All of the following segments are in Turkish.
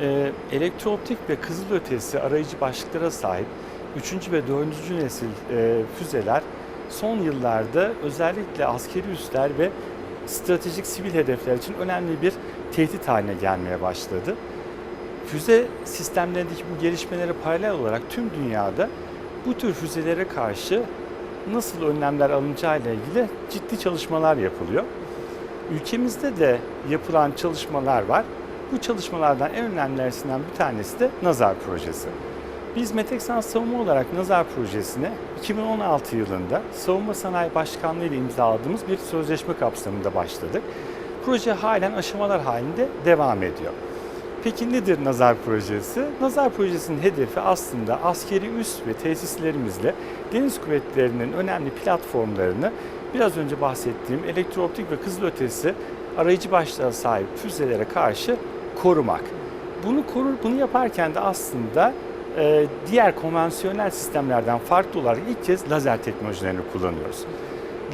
Ee, elektrooptik ve kızılötesi arayıcı başlıklara sahip 3. ve 4. nesil e, füzeler son yıllarda özellikle askeri üsler ve stratejik sivil hedefler için önemli bir tehdit haline gelmeye başladı. Füze sistemlerindeki bu gelişmelere paralel olarak tüm dünyada bu tür füzelere karşı nasıl önlemler alınacağı ile ilgili ciddi çalışmalar yapılıyor. Ülkemizde de yapılan çalışmalar var. Bu çalışmalardan en önemlilerinden bir tanesi de Nazar Projesi. Biz Meteksan Savunma olarak Nazar Projesi'ne 2016 yılında Savunma Sanayi Başkanlığı ile imzaladığımız bir sözleşme kapsamında başladık. Proje halen aşamalar halinde devam ediyor. Peki nedir Nazar Projesi? Nazar Projesi'nin hedefi aslında askeri üs ve tesislerimizle deniz kuvvetlerinin önemli platformlarını biraz önce bahsettiğim elektrooptik ve kızılötesi arayıcı başlığa sahip füzelere karşı korumak. Bunu korur, bunu yaparken de aslında e, diğer konvansiyonel sistemlerden farklı olarak ilk kez lazer teknolojilerini kullanıyoruz.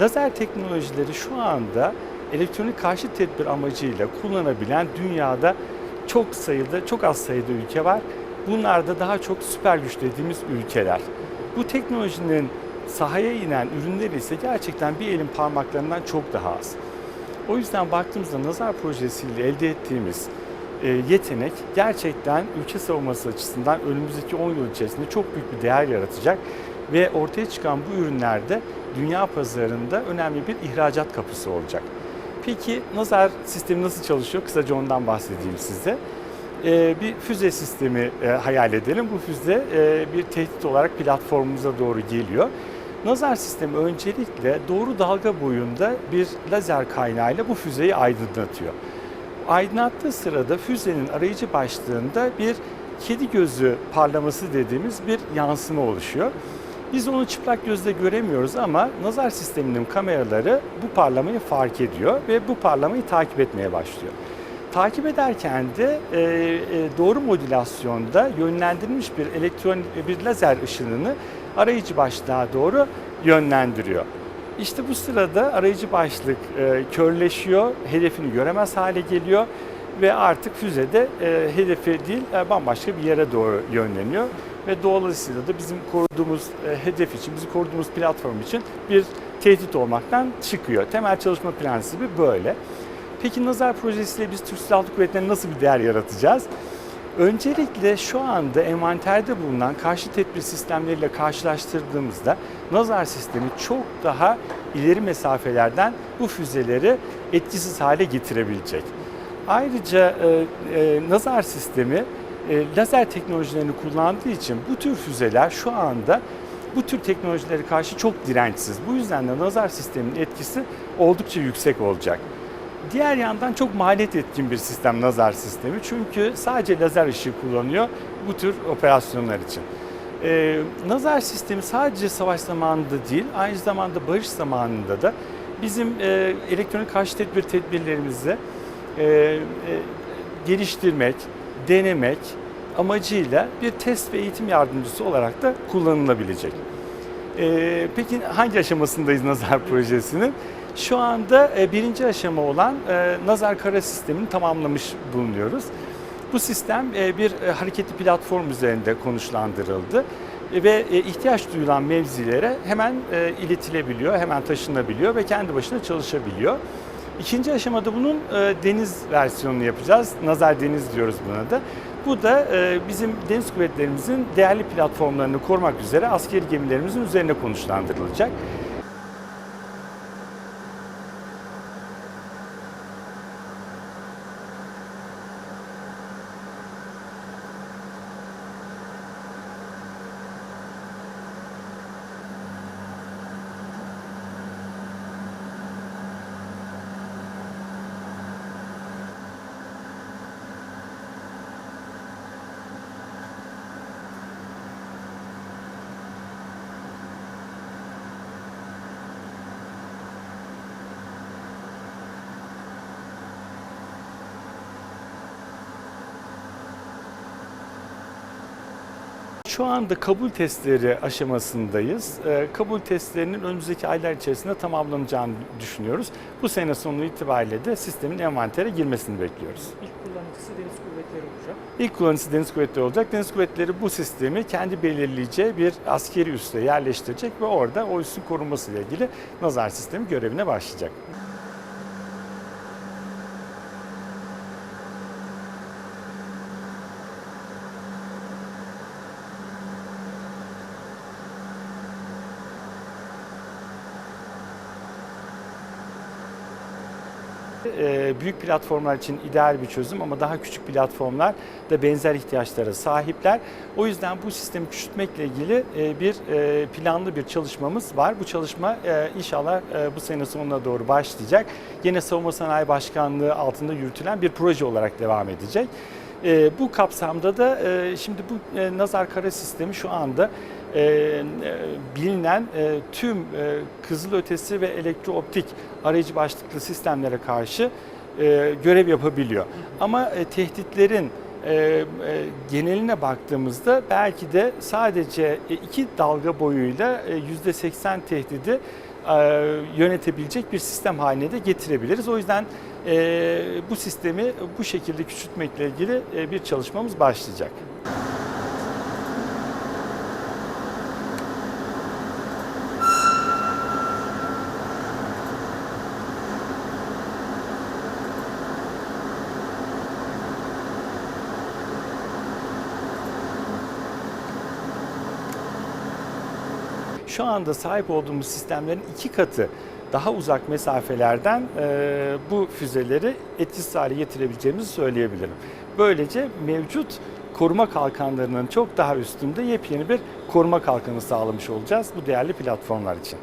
Lazer teknolojileri şu anda elektronik karşı tedbir amacıyla kullanabilen dünyada çok sayıda, çok az sayıda ülke var. Bunlar da daha çok süper güç dediğimiz ülkeler. Bu teknolojinin sahaya inen ürünleri ise gerçekten bir elin parmaklarından çok daha az. O yüzden baktığımızda Nazar projesiyle elde ettiğimiz yetenek gerçekten ülke savunması açısından önümüzdeki 10 yıl içerisinde çok büyük bir değer yaratacak ve ortaya çıkan bu ürünlerde dünya pazarında önemli bir ihracat kapısı olacak. Peki Nazar sistemi nasıl çalışıyor? Kısaca ondan bahsedeyim size. Ee, bir füze sistemi e, hayal edelim. Bu füze e, bir tehdit olarak platformumuza doğru geliyor. Nazar sistemi öncelikle doğru dalga boyunda bir lazer kaynağıyla bu füzeyi aydınlatıyor. Aydınlattığı sırada füzenin arayıcı başlığında bir kedi gözü parlaması dediğimiz bir yansıma oluşuyor. Biz onu çıplak gözle göremiyoruz ama nazar sisteminin kameraları bu parlamayı fark ediyor ve bu parlamayı takip etmeye başlıyor. Takip ederken de e, e, doğru modülasyonda yönlendirilmiş bir elektron bir lazer ışınını arayıcı başlığa doğru yönlendiriyor. İşte bu sırada arayıcı başlık e, körleşiyor, hedefini göremez hale geliyor ve artık füzede e, hedefi değil e, bambaşka bir yere doğru yönleniyor ve dolayısıyla da bizim koruduğumuz e, hedef için, bizi koruduğumuz platform için bir tehdit olmaktan çıkıyor. Temel çalışma prensibi böyle. Peki Nazar projesiyle biz Türk Silahlı Kuvvetleri'ne nasıl bir değer yaratacağız? Öncelikle şu anda envanterde bulunan karşı tedbir sistemleriyle karşılaştırdığımızda Nazar sistemi çok daha ileri mesafelerden bu füzeleri etkisiz hale getirebilecek. Ayrıca e, e, Nazar sistemi e, lazer teknolojilerini kullandığı için bu tür füzeler şu anda bu tür teknolojilere karşı çok dirençsiz. Bu yüzden de nazar sisteminin etkisi oldukça yüksek olacak. Diğer yandan çok maliyet etkin bir sistem nazar sistemi. Çünkü sadece lazer ışığı kullanıyor bu tür operasyonlar için. Ee, nazar sistemi sadece savaş zamanında değil, aynı zamanda barış zamanında da bizim e, elektronik karşı tedbir tedbirlerimizi e, e, geliştirmek, denemek amacıyla bir test ve eğitim yardımcısı olarak da kullanılabilecek. Ee, peki hangi aşamasındayız Nazar projesinin? Şu anda e, birinci aşama olan e, Nazar kara sistemini tamamlamış bulunuyoruz. Bu sistem e, bir hareketli platform üzerinde konuşlandırıldı ve ihtiyaç duyulan mevzilere hemen iletilebiliyor, hemen taşınabiliyor ve kendi başına çalışabiliyor. İkinci aşamada bunun deniz versiyonunu yapacağız. Nazar Deniz diyoruz buna da. Bu da bizim deniz kuvvetlerimizin değerli platformlarını korumak üzere askeri gemilerimizin üzerine konuşlandırılacak. Şu anda kabul testleri aşamasındayız. Ee, kabul testlerinin önümüzdeki aylar içerisinde tamamlanacağını düşünüyoruz. Bu sene sonu itibariyle de sistemin envantere girmesini bekliyoruz. İlk kullanıcısı Deniz Kuvvetleri olacak. İlk kullanıcısı Deniz Kuvvetleri olacak. Deniz Kuvvetleri bu sistemi kendi belirleyeceği bir askeri üste yerleştirecek ve orada o üssün korunmasıyla ilgili nazar sistemi görevine başlayacak. Büyük platformlar için ideal bir çözüm ama daha küçük platformlar da benzer ihtiyaçlara sahipler. O yüzden bu sistemi küçültmekle ilgili e, bir e, planlı bir çalışmamız var. Bu çalışma e, inşallah e, bu sene sonuna doğru başlayacak. Yine Savunma Sanayi Başkanlığı altında yürütülen bir proje olarak devam edecek. E, bu kapsamda da e, şimdi bu e, nazar kara sistemi şu anda e, bilinen e, tüm e, kızılötesi ve elektrooptik arayıcı başlıklı sistemlere karşı e, görev yapabiliyor. Ama e, tehditlerin e, e, geneline baktığımızda belki de sadece e, iki dalga boyuyla e, %80 tehdidi e, yönetebilecek bir sistem haline de getirebiliriz. O yüzden e, bu sistemi bu şekilde küçültmekle ilgili e, bir çalışmamız başlayacak. Şu anda sahip olduğumuz sistemlerin iki katı daha uzak mesafelerden e, bu füzeleri etkisiz hale getirebileceğimizi söyleyebilirim. Böylece mevcut koruma kalkanlarının çok daha üstünde yepyeni bir koruma kalkanı sağlamış olacağız bu değerli platformlar için.